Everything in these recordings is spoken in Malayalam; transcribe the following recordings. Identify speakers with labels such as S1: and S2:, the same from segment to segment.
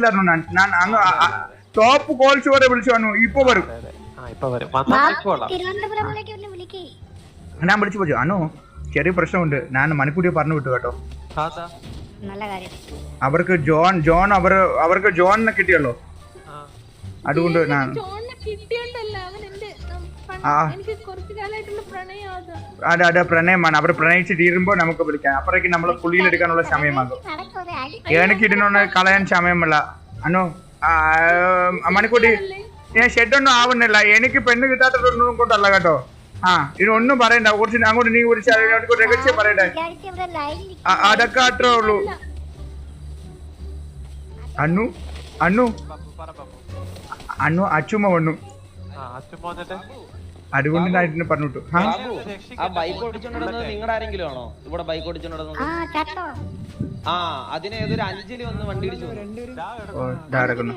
S1: ഇല്ലായിരുന്നു ഞാൻ അങ്ങ് ടോപ്പ് കോൾസ് വരെ. വിളിച്ചു വന്നു ഇപ്പൊ വരും ഞാൻ വിളിച്ചു പോച്ചു. അനു ചെറിയ പ്രശ്നമുണ്ട്. ഞാൻ മണിക്കൂട്ടിയെ പറഞ്ഞു വിട്ടു കേട്ടോ.
S2: അതാ
S3: നല്ല കാര്യം.
S1: അവർക്ക് ജോൺ ജോൺ അവർ അവർക്ക് ജോണിനെ കിട്ടിയല്ലോ. അതുകൊണ്ട് ഞാൻ
S4: അത്
S1: പ്രണയമാണ്. അവർ പ്രണയിച്ച് തീരുമ്പോ നമുക്ക് വിളിക്കാം. അപ്പോഴേക്കും നമ്മൾ കുളിയിലെടുക്കാനുള്ള സമയമാകും. എനിക്ക് ഇതിനൊന്ന് കളയാൻ സമയമല്ല. അനു മണിക്കൂട്ടി ഞാൻ ഷെഡൊന്നും ആവുന്നില്ല. എനിക്ക് പെണ്ണ് കിട്ടാത്തതൊന്നും കൊണ്ടല്ല കേട്ടോ. ആ ഇതൊന്നും പറയണ്ട. കുറച്ച് അങ്ങോട്ട് നീ വിളിച്ച് അതിനോട് രഹസ്യം ആ, അതൊക്കെ അത്രേ ഉള്ളൂ. അണ്ണു
S2: അണ്ണു അണ്ണു അച്ചുമ്മ
S1: വണ്ണു അച്ചുമ്മ വന്നു പറഞ്ഞു വിട്ടു ആ
S5: ബൈക്ക് ഓടിച്ചോണ്ടിരുന്നത് നിങ്ങളുടെ ആരെങ്കിലും ആണോ? ഇവിടെ ബൈക്ക് ഓടിച്ചോണ്ടിരുന്നത്
S3: ആ ചട്ടോ.
S5: ആ അതിന് ഏതൊരു അഞ്ചലി വന്ന് വണ്ടി ഇടിച്ചു
S1: ഓ ഇതാ കിടക്കുന്നു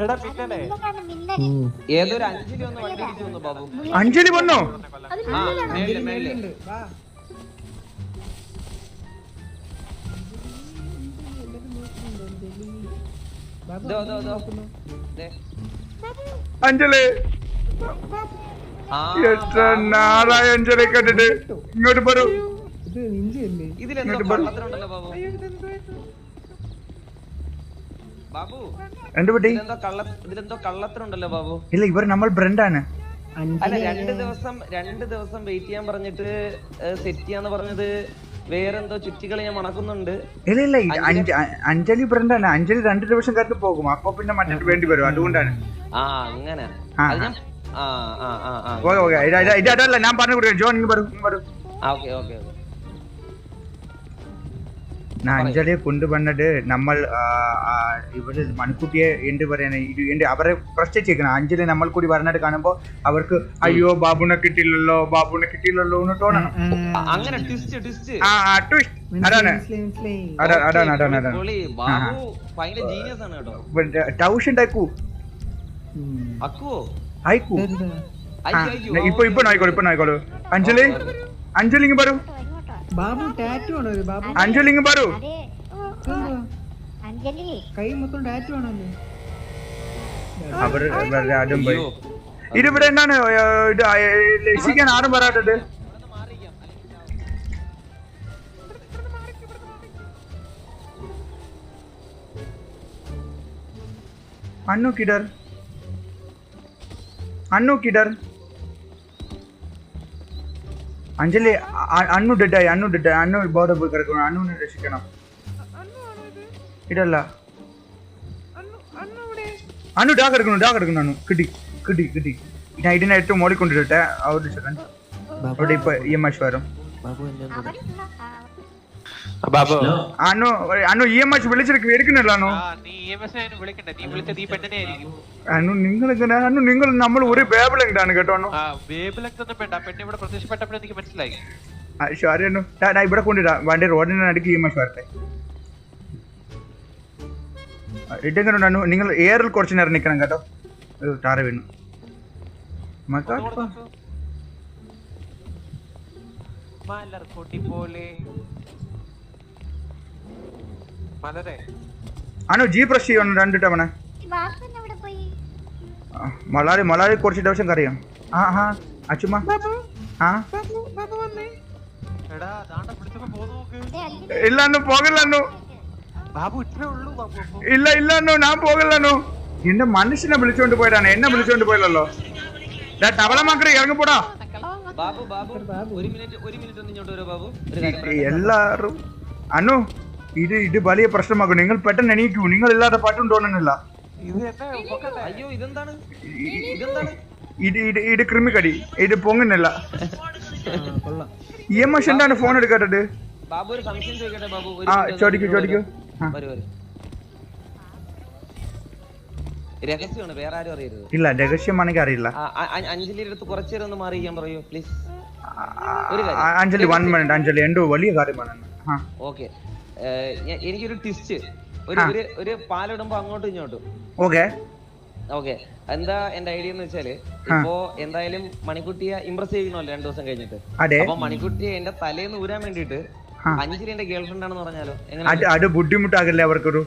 S2: എടാ പിന്നല്ലേ?
S3: മിന്നലാണ് മിന്നൽ
S5: ഏതൊരു അഞ്ചലി വന്ന് വണ്ടി ഇടിച്ചു വന്നു ബാബു?
S1: അഞ്ജലി വന്നോ?
S5: ആ മേളിൽ മേളിൽ. ദോ, ദോ, ദോ. ദേ.
S1: അഞ്ജലി.
S5: ആ,
S1: എത്ര നാളായി അഞ്ജലി കണ്ടിട്ട് ഇങ്ങോട്ട്
S5: ബാബു.
S1: ഇല്ല ഇവർ നമ്മൾ ബ്രണ്ടാണ്.
S5: അല്ല രണ്ട് ദിവസം രണ്ട് ദിവസം വെയിറ്റ് ചെയ്യാൻ പറഞ്ഞിട്ട് സെറ്റ് ചെയ്യാന്ന് പറഞ്ഞത് വേറെന്തോ ചുറ്റികളെ ഞാൻ മണക്കുന്നുണ്ട്.
S1: ഇല്ല ഇല്ല ഇത് അഞ്ജ- തന്നെ അഞ്ജലി ബ്രണ്ടാണ് അഞ്ജലി രണ്ട് ദിവസം കഴിഞ്ഞ് പോകും. അപ്പൊ പിന്നെ മറ്റേ വേണ്ടി വരും. അതുകൊണ്ടാണ്.
S5: ആ അങ്ങനെ. അത് ഞാൻ ആ ആ ആ ആ.
S1: ഓക്കെ ഓക്കെ ഇത് ഇത് ഇത് അതല്ല ഞാൻ പറഞ്ഞു കൊടുക്കാം. ജോൺ വരും.
S5: ആ ഓക്കെ ഓക്കെ ഓക്കെ.
S1: நான் அஞ்சலியை கொண்டு வந்தது நம்ம ഇവര് മണിക്കുട്ടിയെ എന്ത് പറയാനാ ഇത് എന്റെ അവരെ പ്രശ്നിച്ചേക്കണം അഞ്ജലി നമ്മൾ കൂടി വരണത് കാണുമ്പോ അവർക്ക് അയ്യോ ബാബുനെ കിട്ടിയില്ലല്ലോ ബാബുനെ കിട്ടിയില്ലല്ലോ എന്ന് തോന്നണം
S5: ആ, അങ്ങനെ ട്വിസ്റ്റ് ട്വിസ്റ്റ്
S1: ആ ആ twist. അതാണ് അതാണ് അതാണ് അതാണ് അതാണ്
S5: പൊളി ബാബു ഭയങ്കര ജീനിയസ് ആണ് കേട്ടോ
S1: ടൗഷൻ ടൈക്കു
S5: അക്കുവോ
S1: ആയിക്കു ആ,
S5: അയ്യോ അയ്യോ
S1: ഇപ്പൊ ഇപ്പൊ നോയിക്കോളൂ ഇപ്പൊ നോയിക്കോളൂ അഞ്ജലി അഞ്ജലി ഇങ്ങ് പറയൂ
S3: ഇങ്ങോട്ടോ
S6: ബാബു ടാറ്റു ആണോ ഇത്? ബാബു?
S1: അഞ്ജലി ഇങ്ങ് പറയൂ
S3: അഞ്ജലി.
S6: കൈ മൊത്തം ടാറ്റു
S1: ആണോ അവർ ആരും പോയി. ഇതിവിടെ എന്താണ്? ഇത് രക്ഷിക്കാൻ ആരും പറയാത്തത്? അണ്ണു കിടർ. അണ്ണു കിടർ. അഞ്ജലി അണ്ണു ഡെഡായി അണ്ണു ഡെഡായി അണ്ണു ബോധ പോയി കിടക്കണം അണ്ണുവിനെ രക്ഷിക്കണം. ഇടല്ല. അണ്ണു ഡാക്ക് എടുക്കണം ഡാക്ക് എടുക്കണം അണ്ണു കിട്ടി കിട്ടി കിട്ടി ഞാൻ ഇതിനെ ഏറ്റവും മോളിക്കൊണ്ടിട്ടെ അവരുടെ അവിടെ ഇപ്പൊ ഇ എം എസ് വരും.
S2: ബാബു
S1: അന്നു അന്നു ഇ എം എസ് വിളിച്ചിരിക്കും
S2: പെണ്ണിനെ ആയിരിക്കും.
S1: അന്നു നിങ്ങൾ എങ്ങനെ നിങ്ങൾ നമ്മൾ ഒരു ബേബിലെങ്കാണ് കേട്ടോ അന്നു
S2: ആ വേബിലൊന്നും വേണ്ട പെണ്ണ് ഇവിടെ
S1: കൊണ്ടിടാ വണ്ടി റോഡിന് അടുക്കി ഇ എം എസ് വരട്ടെ. ഇതെങ്ങനെ അന്നു നിങ്ങൾ എയറിൽ കുറച്ച് നേരം നിൽക്കണം കേട്ടോ. ഒരു ടാറ വീണു. മക്കാ
S2: മലർ കൊട്ടി പോലെ. മലരെ.
S1: ജി ജീപ്പ് ചെയ്യണം രണ്ട് തവണ? മലാരി മലാരി കുറച്ച് ദിവസം കറിയാം ആ ആ അച്ചുമ്മ. ആ? ഇല്ല അന്നു പോകില്ല അന്നു
S2: ബാബു ഇത്രേ ഉള്ളൂ ബാബു.
S1: ഇല്ല ഇല്ല അന്നു ഞാൻ പോകില്ല അന്നു എന്റെ മനുഷ്യനെ വിളിച്ചോണ്ട് പോയതാണ് എന്നെ വിളിച്ചോണ്ട് പോയല്ലോ ടവള മക്കളെ ഇറങ്ങിപ്പോടാ.
S5: ബാബു ബാബു ഒരു മിനിറ്റ് ഒരു മിനിറ്റ് ഒന്ന് ഇങ്ങോട്ട് വരൂ ബാബു. ഒരു കാര്യം പറയട്ടെ.
S1: എല്ലാരും അന്നു ഇത് ഇത് വലിയ പ്രശ്നമാക്കും. നിങ്ങൾ പെട്ടെന്ന് എണീക്കൂ. നിങ്ങൾ ഇല്ലാതെ പാട്ടും തോന്നുന്നില്ല
S2: ഇത്
S1: ഇത് ഇത് ക്രിമിക്കടി ഇത് പൊങ്ങുന്നില്ല. ഇ എം എസ് എന്താണ് ഫോൺ എടുക്കാത്തത്? ആ ചോദിക്കൂ ചോദിക്കൂ.
S5: രഹസ്യമാണ് വേറെ ആരും അറിയരുത്.
S1: ഇല്ല രഹസ്യമാണെങ്കിൽ അറിയില്ല.
S5: അഞ്ജലിയുടെ അടുത്ത് കുറച്ചു നേരം ഒന്ന് മാറിയിരിക്കാൻ പറയൂ
S1: please. Anjali one minute Anjali എന്തോ വലിയ കാര്യമാണ്.
S5: ഓക്കെ. എനിക്കൊരു ട്വിസ്റ്റ് ഒരു ഒരു ഒരു പാലിടുമ്പോ അങ്ങോട്ടും ഇങ്ങോട്ടും.
S1: ഓക്കെ.
S5: ഓക്കെ. എന്താ എന്റെ ഐഡിയ എന്ന് വെച്ചാൽ ഇപ്പോ എന്തായാലും മണിക്കുട്ടിയെ ഇംപ്രസ് ചെയ്യണമല്ലോ രണ്ടു ദിവസം കഴിഞ്ഞിട്ട്. അപ്പൊ മണിക്കുട്ടിയെ എന്റെ തലേന്ന് ഊരാൻ വേണ്ടിട്ട്
S1: ആ.
S5: എന്റെ ഗേൾഫ്രണ്ട് ആണെന്ന് പറഞ്ഞാലോ? എങ്ങനെ?
S1: ബുദ്ധിമുട്ടാകല്ലേ അവർക്കൊരു?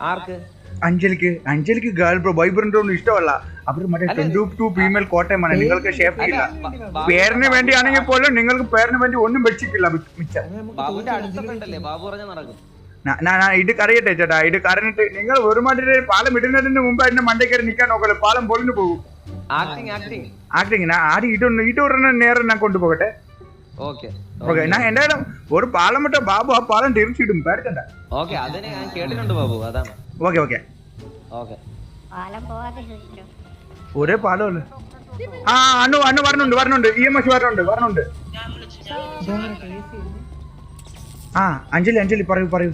S5: ആർക്ക്?
S1: അഞ്ജലിക്ക് അഞ്ജലിക്ക് ഗേൾ ബ്രോ ബോയ് ഫ്രണ്ട് ഒന്നും ഇഷ്ടമല്ല. അവർ മറ്റേ ട്വന്റി ടു ഫീമെയിൽ കോട്ടയമാണ് നിങ്ങൾക്ക് ഷേപ്പ് ഇല്ല.
S5: പേരിന് വേണ്ടി
S1: പേരിന് വേണ്ടിയാണെങ്കിൽ പോലും നിങ്ങൾക്ക് പേരിന് വേണ്ടി ഒന്നും വെച്ചിട്ടില്ല മിച്ചം. ഇത് കറിയട്ടെ ചേട്ടാ ഇത് കറിഞ്ഞിട്ട് നിങ്ങൾ ഒരു മാതിരി പാലം ഇടുന്നതിന് മുമ്പ് എന്നെ മണ്ടേ കയറി നിൽക്കാൻ നോക്കല്ലോ? പാലം പൊളിഞ്ഞു പോകും.
S5: ആക്ടിങ്
S1: ആദ്യം ഇതൊന്ന് ഇതൊരെണ്ണ നേരം ഞാൻ കൊണ്ടുപോകട്ടെ?
S5: ഓക്കെ
S1: ഓക്കെ ഞാൻ എന്തായാലും ഒരു പാലം വിട്ട ബാബു ആ പാലം തിരിച്ചിടും. പേടിക്കണ്ട.
S5: ഓക്കെ അതിനെ ഞാൻ കേട്ടിട്ടുണ്ട് ബാബു അതാണ്.
S1: ഓക്കെ ഓക്കെ ഒരേ പാലമല്ലേ? ആ അണ്ണു അണ്ണു പറഞ്ഞുണ്ട് പറഞ്ഞുണ്ട് ഇ എം എസ് പറഞ്ഞുണ്ട് പറഞ്ഞുണ്ട് ആ അഞ്ജലി അഞ്ജലി പറയൂ പറയൂ.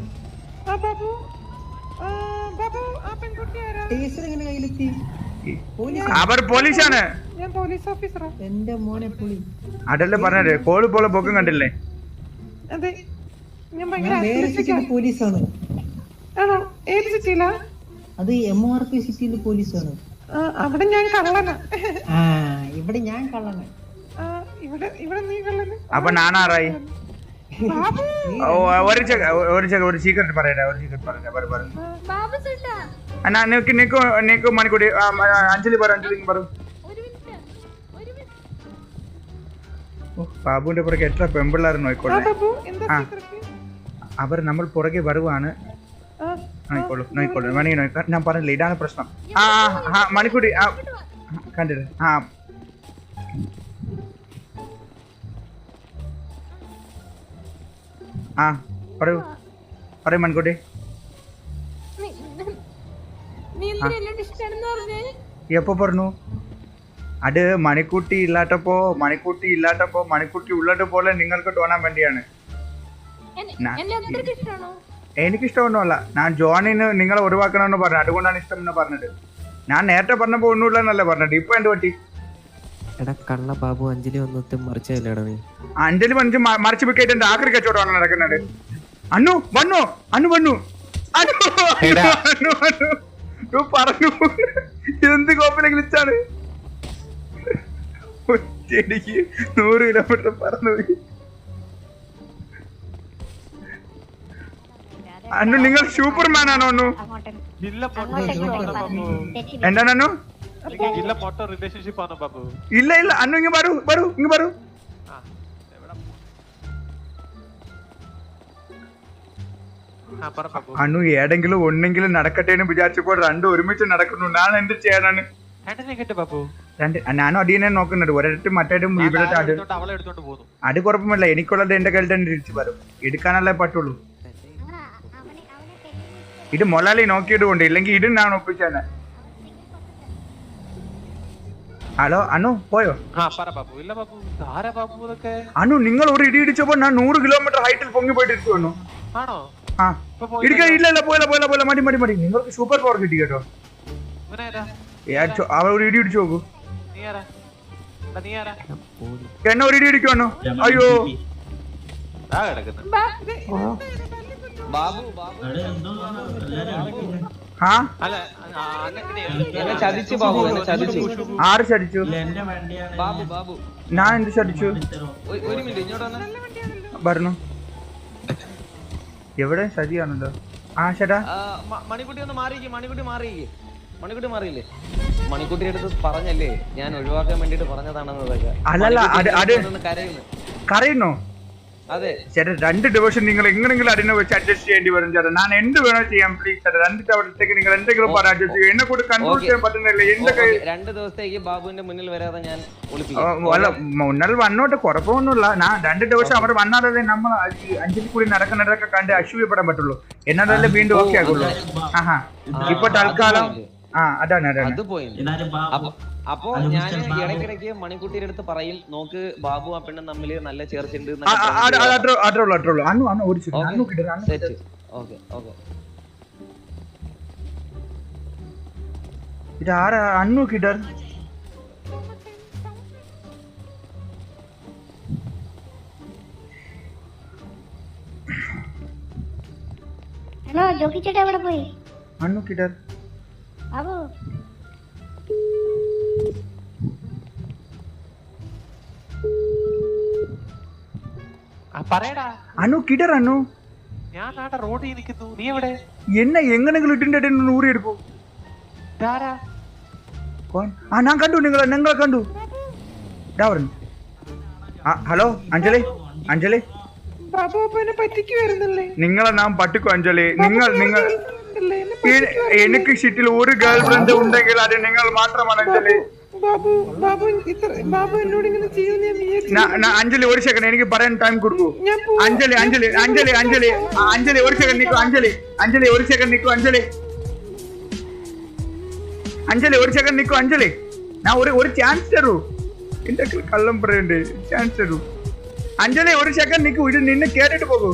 S1: അവർ പോലീസാണ്.
S2: ഞാൻ പോലീസ് ഓഫീസറാ
S6: എന്റെ മോനെ പുളി.
S1: അതല്ലേ പറഞ്ഞേ കോഴി പോലെ പൊക്കം കണ്ടില്ലേ?
S6: പോലീസാണ്.
S2: ആണോ? ഏത് സിറ്റിയിലാ?
S6: അത് എം ആർ പി സിറ്റിയിലെ പോലീസാണ്.
S2: അവിടെ ഞാൻ കള്ളനാ.
S6: ആ ഇവിടെ ഞാൻ കള്ളനാ.
S2: ഇവിടെ ഇവിടെ നീ കള്ളന്.
S1: അപ്പൊ നാനാറായി ഓ, ഒരു ചെക ഒരു ചെക ഒരു സീക്രട്ട് പറയട്ടെ ഒരു സീക്രട്ട് പറയട്ടെ പറ പറ
S4: ബാബു ചേട്ടാ.
S1: അണ്ണാ നിക്ക് നിക്ക് നിക്ക് മണിക്കൂടി അഞ്ജലി പറ പറ. ബാബുവിന്റെ പുറകെ എത്ര പെമ്പിള്ളാർ നോയിക്കോട്ടെ ആ അവർ നമ്മൾ പുറകെ വരുവാണ്. നോയിക്കോളൂ നോയിക്കോളൂ വേണമെങ്കിൽ നോക്കാം ഞാൻ പറഞ്ഞില്ല ഇതാണ് പ്രശ്നം. ആ ആ, മണിക്കൂടി ആ കണ്ടില്ല? ആ. ആ പറയൂ. പറയൂ
S4: മൺകുട്ടി
S1: എപ്പോ പറഞ്ഞു? അത് മണിക്കുട്ടി ഇല്ലാത്തപ്പോ മണിക്കുട്ടി ഇല്ലാത്തപ്പോ മണിക്കുട്ടി ഉള്ളത് പോലെ നിങ്ങൾക്ക് തോന്നാൻ വേണ്ടിയാണ്. എനിക്കിഷ്ടമൊന്നുമല്ല. ഞാൻ ജോണിന് നിങ്ങളെ ഒഴിവാക്കണമെന്ന് പറഞ്ഞു. അതുകൊണ്ടാണ് ഇഷ്ടം എന്ന് പറഞ്ഞത്. ഞാൻ നേരത്തെ പറഞ്ഞപ്പോ ഒന്നുമില്ലെന്നല്ലേ പറഞ്ഞത്. ഇപ്പൊ എന്ത് പറ്റി?
S7: എടാ കള്ള ബാബു അഞ്ജലി വന്നിട്ട് മറിച്ചല്ലേടാ നീ?
S1: അഞ്ജലി മറിച്ച് മറിച്ച് വിക്കറ്റ് ആക്രി കച്ചവടമാണ് നടക്കുന്നത്. അന്നു വന്നു അന്നു വന്നു. അണ്ണു പറഞ്ഞു എന്ത് കോപ്പിലെ ഗ്ലിച്ചാണ്? ഒറ്റയടിക്ക് നൂറ് കിലോമീറ്റർ പറന്നു പോയി. അന്നു നിങ്ങൾ സൂപ്പർമാൻ ആണോ
S2: റിലേഷൻഷിപ്പ് ആണ് ബാബു
S1: ഇല്ല ഇല്ല അന്നു ഇങ്ങ് വരൂ വരൂ ഇങ്ങ് വരൂ.
S2: ആ
S1: ഏടെങ്കിലും ഒന്നെങ്കിലും നടക്കട്ടെ എന്ന് വിചാരിച്ചപ്പോൾ രണ്ടും ഒരുമിച്ച് നടക്കുന്നു. ഞാൻ എന്ത് ചെയ്യാനാണ്? ഞാനും അടിയനെ നോക്കുന്നുണ്ട്. ഒരിടത്തും മറ്റേതും
S2: ഞാൻ
S1: ഇവിടെ അത് കുഴപ്പമില്ല എനിക്കുള്ളത് എന്റെ കയ്യിൽ തന്നെ തിരിച്ചു വരും. എടുക്കാനല്ലേ പറ്റുള്ളൂ. ഇത് മൊലാലി നോക്കിയിട്ട് കൊണ്ട് ഇല്ലെങ്കിൽ ഇടുന്നാണ് ഞാൻ ഒപ്പിച്ചേനെ. ഹലോ അനു പോയോ?
S2: അനു പറ ബാബു. ഇല്ല ബാബു ആരാ ബാബു ഇതൊക്കെ?
S1: നിങ്ങൾ ഒരു ഇടി ഇടിച്ചപ്പോ ഞാൻ നൂറ് കിലോമീറ്റർ ഹൈറ്റിൽ പൊങ്ങി പോയിട്ട് വന്നു
S2: ആണോ?
S1: ആ.
S2: ഇപ്പൊ പോയി
S1: ഇടിക്കാൻ ഇല്ല ഇല്ല പോയില്ല പോയില്ല പോയില്ല. മടി മടി മടി. നിങ്ങൾക്ക് സൂപ്പർ പവർ കിട്ടി കേട്ടോ. അവൾ ഒരു ഇടി ഇടിച്ചു നോക്കൂ. എന്നെ ഒരു ഇടി ഇടിക്കുവാണോ അയ്യോ.
S5: ചതിച്ചു ബാബു എന്നെ ചതിച്ചു.
S1: ആര് ചതിച്ചു?
S5: ബാബു ബാബു.
S1: ഞാൻ എന്ത് ചതിച്ചു?
S5: ഒരു- ഒരു മിനിറ്റ് ഇങ്ങോട്ട് വന്നേ.
S1: പറഞ്ഞു എവിടെ? സതിയാണല്ലോ ആ ചേട്ടാ.
S5: മണിക്കുട്ടി ഒന്ന് മാറി മണിക്കുട്ടി മാറി മണിക്കുട്ടി മാറിയില്ലേ? മണിക്കുട്ടിയുടെ അടുത്ത് പറഞ്ഞല്ലേ? ഞാൻ ഒഴിവാക്കാൻ വേണ്ടിട്ട് പറഞ്ഞതാണെന്ന്
S1: അല്ലല്ലോ
S5: മണിക്കുട്ടി കരയുന്നു?
S1: കറിയുന്നോ
S5: അതെ.
S1: ചേട്ടാ രണ്ട് ഡിവിഷൻ നിങ്ങൾ എങ്ങനെങ്കിലും അതിനെ വെച്ച് അഡ്ജസ്റ്റ് ചെയ്യേണ്ടി വരും ചേട്ടാ. ഞാൻ എന്ത് വേണോ ചെയ്യാം പ്ലീസ് ചേട്ടാ. രണ്ട് തവണത്തേക്ക് നിങ്ങൾ എന്തെങ്കിലും പറഞ്ഞ അഡ്ജസ്റ്റ് ചെയ്യും എന്നെ കൂടെ കൺട്രോൾ ചെയ്യാൻ പറ്റുന്നില്ല. എന്റെ കൈ
S5: രണ്ട് ദിവസത്തേക്ക് ബാബുവിന്റെ മുന്നിൽ വരാതെ ഞാൻ
S1: അല്ല മുന്നൽ വന്നോട്ട് കുഴപ്പമൊന്നുമില്ല. ഞാൻ രണ്ട് ദിവസം അവർ വന്നാലേ നമ്മൾ അഞ്ചിൽ കൂടി നടക്കുന്നതൊക്കെ കണ്ട് അശ്വര്യപ്പെടാൻ പറ്റുള്ളൂ. എന്നതല്ലേ വീണ്ടും ഓക്കെ ആകുള്ളൂ. ആഹാ. ഇപ്പൊ തൽക്കാലം അതാണ് അതാണ്.
S5: അത് പോയി അപ്പൊ ഞാൻ ഇടയ്ക്കിടയ്ക്ക് മണിക്കുട്ടിയുടെ അടുത്ത് പറയും നോക്ക് ബാബു ആ പെണ്ണും തമ്മിൽ നല്ല ചേർച്ചയുണ്ട് ഓക്കെ. ഓക്കെ
S1: ഇത് ആരാ?
S3: ഹലോ ജോക്കി ചേട്ടാ എവിടെ പോയി?
S1: അണ്ണു കിട്ടർ
S2: പറയടാ.
S1: അനു കിടർ അനു.
S2: ഞാൻ നാട്ടെ റോഡിൽ നിൽക്കുന്നു. നീ എവിടെ?
S1: എന്നെ എങ്ങനെങ്കിലും ഇട്ടിന്റെ ഇടയിൽ നിന്ന് ഊരി എടുക്കൂ.
S2: ഇതാരാ?
S1: ആ ഞാൻ കണ്ടു നിങ്ങളെ നിങ്ങളെ കണ്ടു. ഇതാ പറഞ്ഞു ഹലോ അഞ്ജലി? അഞ്ജലി?
S4: ബാബു പറ്റിക്ക് പറ്റിക്കുവായിരുന്നല്ലേ
S1: നിങ്ങളെ നാം പട്ടിക്കും അഞ്ജലി. നിങ്ങൾ നിങ്ങൾ എനിക്ക് ഷിറ്റിൽ ഒരു ഗേൾ ഫ്രണ്ട് ഉണ്ടെങ്കിൽ അത് നിങ്ങൾ മാത്രമാണ് അഞ്ജലി അഞ്ജലി ഒരു സെക്കൻഡ് എനിക്ക് പറയാൻ ടൈം കൊടുക്കൂ. അഞ്ജലി അഞ്ജലി അഞ്ജലി അഞ്ജലി അഞ്ജലി ഒരു സെക്കൻഡ് നിൽക്കൂ അഞ്ജലി അഞ്ജലി ഒരു സെക്കൻഡ് നിൽക്കൂ അഞ്ജലി. അഞ്ജലി ഒരു സെക്കൻഡ് നിൽക്കൂ അഞ്ജലി. ഞാൻ ഒരു ഒരു ചാൻസ് തരൂ. എന്റെ കള്ളം പറയണ്ട്? ചാൻസ് തരൂ. അഞ്ജലി ഒരു സെക്കൻഡ് നിൽക്കൂ ഇത് നിന്നെ കേട്ടിട്ട് പോകൂ.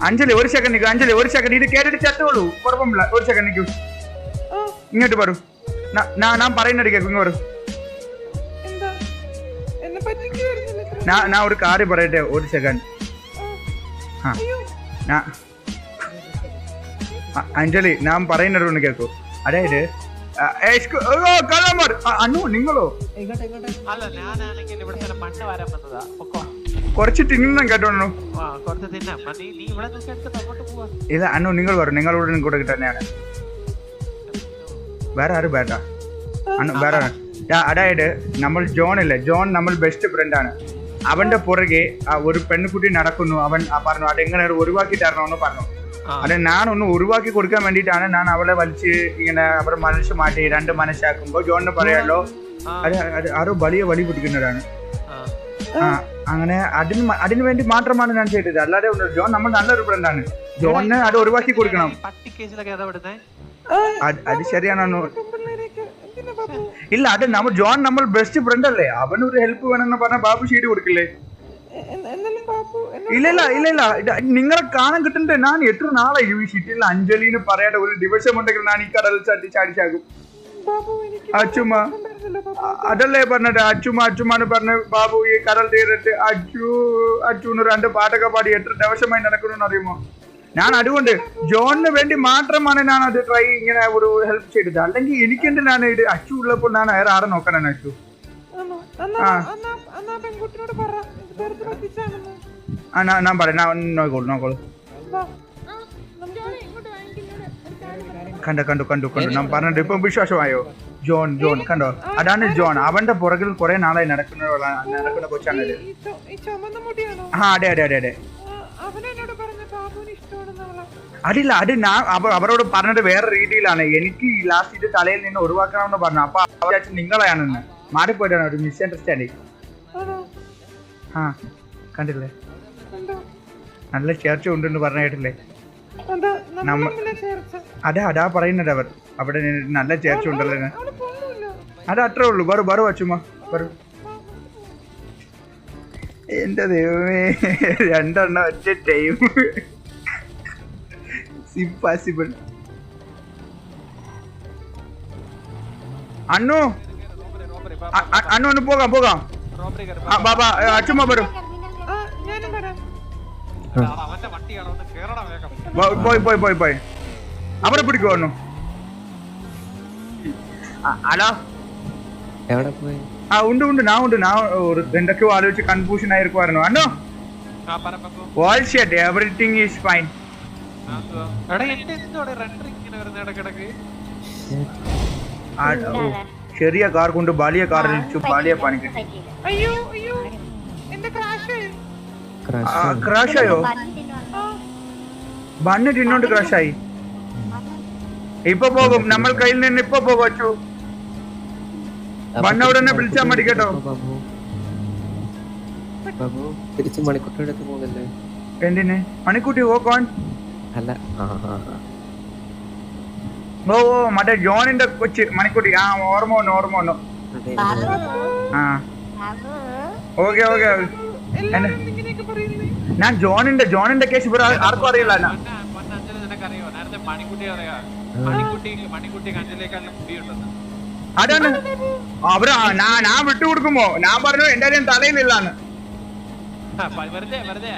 S1: അഞ്ജലി ഒരു സെക്കൻഡ് നിൽക്കൂ അഞ്ജലി ഒരു സെക്കൻഡ് ഇത് കേട്ടിട്ട് ചത്തോളൂ കുഴപ്പമില്ല ഒരു സെക്കൻഡ് നിൽക്കൂ ഇങ്ങോട്ട് പറൂ ഞാൻ പറയുന്നത് കേൾക്കും
S4: ഇങ്ങോട്ട്
S1: ഞാൻ ഒരു കാര്യം പറയട്ടെ ഒരു സെക്കൻഡ് അഞ്ജലി ഞാൻ പറയുന്നത് ഒന്ന് കേൾക്കൂ അതായത് അണ്ണു നിങ്ങളോ?
S2: അല്ല ഞാനാണെങ്കിൽ ഇവിടെ തന്നെ മണ്ണ് വരാൻ വന്നതാ. പൊക്കോ.
S1: കുറച്ച് തിന്നാൻ കേട്ടോണു ഇല്ല അന്നു നിങ്ങൾ വരും നിങ്ങളുടെ കൂടെ തന്നെയാണ്. വേറെ ആരും വേണ്ട. അന്നു വേറെ അതായത് നമ്മൾ ജോൺ ഇല്ലേ ജോൺ നമ്മൾ ബെസ്റ്റ് ഫ്രണ്ട് ആണ്. അവന്റെ പുറകെ ഒരു പെൺകുട്ടി നടക്കുന്നു. അവൻ പറഞ്ഞു അതെങ്ങനെ ഒഴിവാക്കി തരണമെന്ന് പറഞ്ഞു. അതെ ഞാൻ ഒന്ന് ഒഴിവാക്കി കൊടുക്കാൻ വേണ്ടിയിട്ടാണ് ഞാൻ അവളെ വലിച്ച് ഇങ്ങനെ അവരുടെ മനസ്സ് മാറ്റി രണ്ട് മനസ്സാക്കുമ്പോ ജോണിന് പറയാലോ. അത് ആരോ വലിയ വലി പിടിക്കുന്നവരാണ്. അങ്ങനെ അതിന് അതിനു വേണ്ടി മാത്രമാണ് ഞാൻ ചെയ്തത്. അല്ലാതെ ജോൺ നമ്മൾ നല്ലൊരു ആണ്. ജോണിന് അത് ഒഴിവാക്കി കൊടുക്കണം. അത് ശരിയാണോ ഇല്ല അത് നമ്മൾ ജോൺ നമ്മൾ ബെസ്റ്റ് ഫ്രണ്ട് അല്ലേ? അവനൊരു ഹെൽപ്പ് വേണമെന്ന് പറഞ്ഞാൽ ബാബു ഷീഡ് കൊടുക്കില്ലേ? ഇല്ല ഇല്ല ഇല്ല ഇല്ല. നിങ്ങളെ കാണാൻ കിട്ടണ്ടേ ഞാൻ എത്ര നാളായി ഈ ഷീറ്റിൽ അഞ്ജലിന് പറയാതെ ഒരു ദിവസം ഉണ്ടെങ്കിൽ ഞാൻ ഈ കടൽ ചാടി ചാടിച്ചാകും. അച്ചുമ്മ അതല്ലേ പറഞ്ഞത്? അച്ചുമ്മ അച്ചുമ്മാന്ന് പറഞ്ഞ് ബാബു ഈ കടൽ തീരത്ത് അച്ചു അച്ചുന്ന് രണ്ട് പാട്ടൊക്കെ പാടി എത്ര ദിവസമായി നടക്കണമെന്ന് അറിയുമോ? ഞാൻ അതുകൊണ്ട് ജോണിന് വേണ്ടി മാത്രമാണ് ഞാൻ അത് ട്രൈ ഇങ്ങനെ ഒരു ഹെൽപ്പ് ചെയ്തത്. അല്ലെങ്കിൽ എനിക്കെന്ത് ഞാൻ ഇത്? അച്ചു ഉള്ളപ്പോൾ ഞാൻ വേറെ ആരെ നോക്കാനാണ് അച്ചു ആ. ഞാൻ പറയാം. ഞാൻ നോക്കോളൂ നോക്കോളൂ. കണ്ടു കണ്ടു കണ്ടു കണ്ടു. ഞാൻ പറഞ്ഞിട്ട് ഇപ്പം വിശ്വാസമായോ? ജോൺ ജോൺ കണ്ടോ? അതാണ് ജോൺ. അവന്റെ പുറകിൽ കുറെ നാളായി നടക്കുന്ന നടക്കുന്ന കൊച്ചാണത് ആ അതെ അതെ അതെ അതെ. അതില്ല അത് ഞാൻ അവരോട് പറഞ്ഞത് വേറെ രീതിയിലാണ്. എനിക്ക് ഈ ലാസ്റ്റ് ഇത് തലയിൽ നിന്ന് ഒഴിവാക്കണമെന്ന് പറഞ്ഞു. അപ്പൊ അവർ നിങ്ങളെയാണെന്ന്. മാറിപ്പോയിട്ടാണ് ഒരു മിസ് അണ്ടർസ്റ്റാൻഡിങ് ആ കണ്ടില്ലേ? നല്ല ചേർച്ച ഉണ്ടെന്ന് പറഞ്ഞ കേട്ടില്ലേ? അതാ അതാ പറയുന്നത് അവർ. അവിടെ നല്ല ചേർച്ച ഉണ്ടല്ലോ അത് അത്രേ ഉള്ളൂ. ബറു ബറു അച്ചുമ്മ ബറു എന്റെ ദൈവമേ രണ്ടെണ്ണം ഒറ്റ ടൈം ഇംപോസിബിൾ അണ്ണു! അണ്ണു ഒന്ന് പോകാം പോകാം. ബാബാ അച്ചുമ്മ വരൂ. പോയി പോയി പോയി പോയി അണ്ണു ആ, ഹലോ?
S7: എവിടെ പോയി?
S1: ആ ഉണ്ട് ഉണ്ട്. ഞാൻ ഉണ്ട്. ഞാൻ ഒരു എന്തൊക്കെയോ ആലോചിച്ച് കൺഫ്യൂഷൻ ആയിരിക്കുമായിരുന്നു അണ്ണോ
S2: all set everything is fine
S1: ചെറിയ കാർ കൊണ്ട് ബാലിയ കാർ ഇടിച്ചു ബാലിയ പണി കിട്ടി.
S3: പറ്റിയില്ല
S4: അയ്യോ. അയ്യോ എന്റെ ക്രാഷ്
S1: ആയോ. ബണ്ണ് തിന്നോണ്ട് ക്രാഷ് ആയി. ഇപ്പൊ പോകും. നമ്മൾ കയ്യിൽ നിന്ന് ഇപ്പൊ പോകും അച്ചു. ബണ്ണ് അവിടെ തന്നെ വിളിച്ചാൽ മതി കേട്ടോ.
S7: ബാബു ബാബു തിരിച്ച് മണിക്കൂട്ടിയുടെ അടുത്ത് പോകുന്നില്ലേ
S1: എന്തിന്? മണിക്കുട്ടി ഓ കോൺ
S7: അല്ല.
S1: ഓ ഓ മറ്റേ ജോണിന്റെ കൊച്ച് മണിക്കുട്ടി. ആ ഓർമ്മ വന്നു ഓർമ്മ വന്നു. ആ.
S4: Okay okay.
S1: ഞാൻ ജോണിന്റെ ജോണിന്റെ കേസ് ഇവർ ആർക്കും അറിയില്ല അതാണ്. അവർ ഞാൻ ഞാൻ വിട്ടുകൊടുക്കുമ്പോ ഞാൻ പറഞ്ഞു എന്റെ തലയിലില്ലാന്ന്
S2: വെറുതെ വെറുതെ